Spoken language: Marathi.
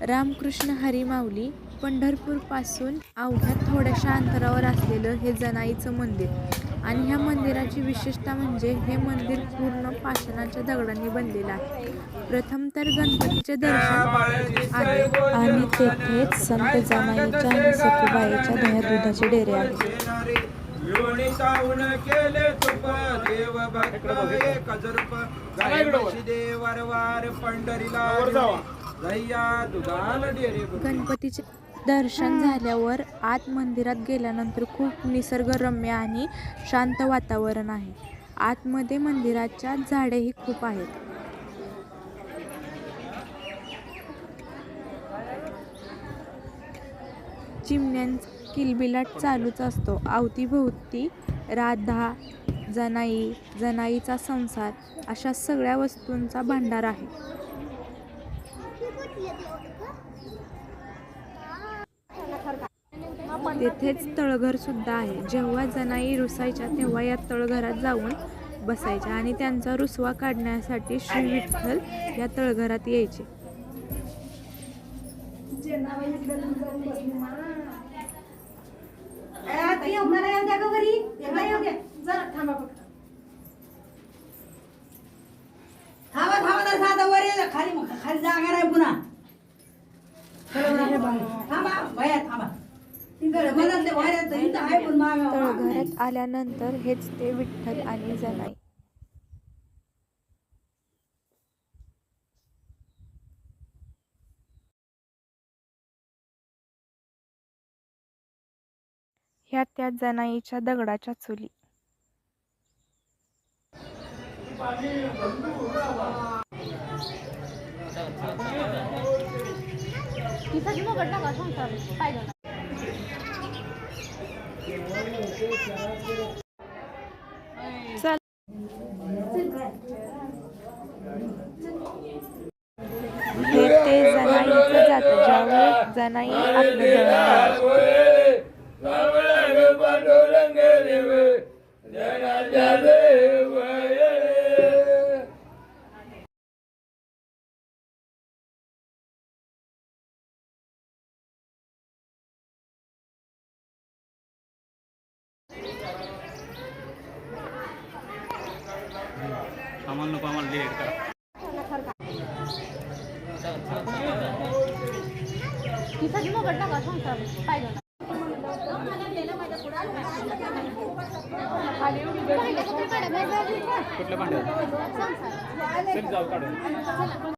रामकृष्ण हरी माऊली पंढरपूरपासून अवघ्या थोड्याशा अंतरावर असलेलं हे जनाईचं मंदिर. आणि ह्या मंदिराची विशेषता म्हणजे हे मंदिर पूर्ण पाषाणाच्या दगडांनी बनलेलं आहे. प्रथम तर गणपतीचे दर्शन आहे आणि तेथेच संत जनाईच्या आणि सखुबाईच्या दह्या दुधाचे डेरे आहेत देव पंढरीला गणपतीचे दर्शन झाल्यावर आत मंदिरात गेल्यानंतर खूप निसर्गरम्य आणि शांत वातावरण आहे. आतमध्ये मंदिराच्या झाडेही खूप आहेत. चिमण्यांचा किलबिलाट चालूच असतो. अवतीभोवती राधा जनाई जनाईचा संसार अशा सगळ्या वस्तूंचा भांडार आहे. तेथेच तळघर सुद्धा आहे. जेव्हा जनाई रुसायच्या तेव्हा या तळघरात जाऊन बसायच्या आणि त्यांचा रुसवा काढण्यासाठी श्री विठ्ठल या तळघरात यायचे. खाली जागा नाही पुन्हा. तळघरात आल्यानंतर हेच ते विठ्ठल आणि जनाई. ह्या त्या जनाईच्या दगडाच्या चुली चल हे ते जनाईचं जात. ज्यावेळेस जनाई आपलं आम्हाला नको आम्हाला डिलीट करा. कुठल्या भांड्यात चल जाऊ काढून.